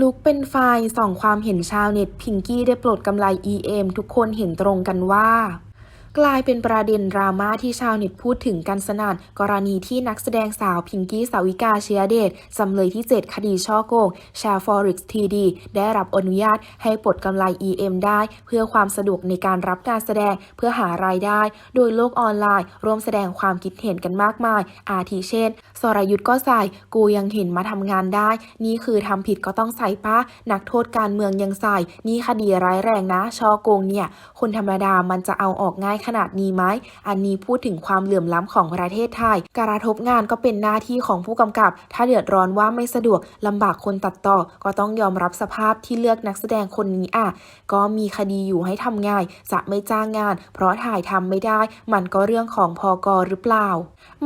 ลุกเป็นไฟส่องความเห็นชาวเน็ตพิงกี้ได้ปลดกำไร EM ทุกคนเห็นตรงกันว่า กลายเป็นประเด็นดราม่าที่ชาวเน็ตพูดถึงกันสนั่นกรณีที่นักแสดงสาวพิงกี้สาวิกาเชียเดชจำเลยที่ 7 คดีช่อโกงแชร์ฟอริกทีดีได้รับอนุญาตให้ปลดกำไร EM ได้ เพื่อความสะดวกในการรับการแสดงเพื่อหารายได้ โดยโลกออนไลน์ร่วมแสดงความคิดเห็นกันมากมาย อาทิเช่น สรยุทธก็ใส่ กูยังเห็นมาทำงานได้ นี่คือทำผิดก็ต้องใส่ป้านักโทษการเมืองยังใส่ นี่คดีร้ายแรงนะช่อโกงเนี่ยคนธรรมดามันจะเอาออกง่ายขนาดนี้ไหม อันนี้พูดถึงความเหลื่อมล้ำของประเทศไทย การกระทบงานก็เป็นหน้าที่ของผู้กำกับ ถ้าเดือดร้อนว่าไม่สะดวกลำบากคนตัดต่อ ก็ต้องยอมรับสภาพที่เลือกนักแสดงคนนี้อะ ก็มีคดีอยู่ให้ทำง่าย จะไม่จ้างงาน เพราะถ่ายทำไม่ได้ มันก็เรื่องของพอกหรือเปล่า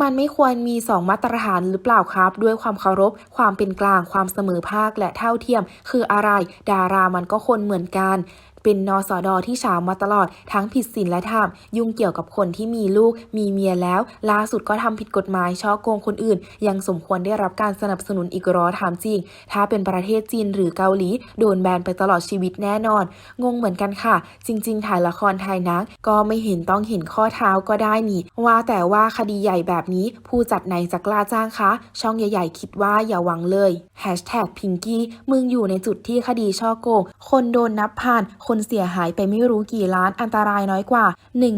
มันไม่ควรมีสองมาตรฐานหรือเปล่าครับ ด้วยความเคารพ ความเป็นกลาง ความเสมอภาคและเท่าเทียม คืออะไร ดารามันก็คนเหมือนกัน เป็นนอสอดอที่ฉาวมาตลอดทั้งผิดศีลและธรรมยุ่งเกี่ยวกับคนที่มีลูกมีเมียแล้ว ล่าสุดก็ทำผิดกฎหมายช่อโกงคนอื่น ยังสมควรได้รับการสนับสนุนอีกรอถามจริง ถ้าเป็นประเทศจีนหรือเกาหลี โดนแบนไปตลอดชีวิตแน่นอน งงเหมือนกันค่ะ จริง ๆ ถ่ายละครไทยนัก ก็ไม่เห็นต้องเห็นข้อเท้าก็ได้นี่ ว่าแต่ว่าคดีใหญ่แบบนี้ ผู้จัดไหนจะกล้าจ้างคะ ช่องใหญ่ ๆ คิดว่าอย่าหวังเลย Hashtag พิงกี้มึงอยู่ในจุดที่คดีช่อโกง คนโดนนับพันคคนเสียหายไปไม่รู้กี่ล้านอันตรายน้อยกว่า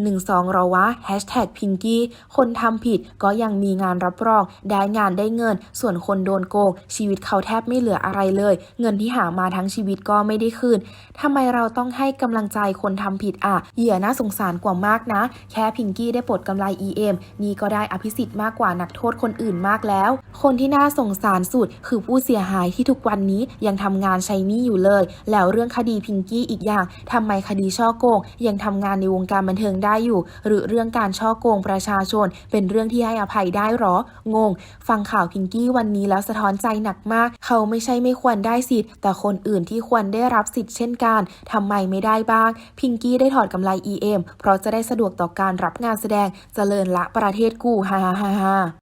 112เราวะ Hashtag พิงกี้คนทำผิดก็ยังมีงานรับรอง ได้งานได้เงิน ส่วนคนโดนโกง ชีวิตเขาแทบไม่เหลืออะไรเลย เงินที่หามาทั้งชีวิตก็ไม่ได้คืนทำไมเราต้องให้กำลังใจคนทำผิดอะ เหยื่อน่าสงสารกว่ามากนะ แค่พิงกี้ได้ปลดกำไร EM นี่ก็ได้อภิสิทธิ์มากกว่านักโทษคนอื่นมากแล้ว คนที่น่าสงสารสุดคือผู้เสียหายที่ทุกวันนี้ยังทำงานใช้หนี้อยู่เลย แล้วเรื่องคดีพิงกี้อีกอย่างทำไมคดีช่อโกง ยังทำงานในวงการบันเทิงได้อยู่ หรือเรื่องการช่อโกงประชาชน เป็นเรื่องที่ให้อภัยได้หรอ งง ฟังข่าวพิงกี้วันนี้แล้วสะท้อนใจหนักมาก เขาไม่ใช่ไม่ควรได้สิทธิ์ แต่คนอื่นที่ควรได้รับสิทธิ์เช่นกันทำไมไม่ได้บ้าง พิงกี้ได้ถอดกำไร EM เพราะจะได้สะดวกต่อการรับงานแสดงเจริญละประเทศกูฮ่าฮ่าฮ่า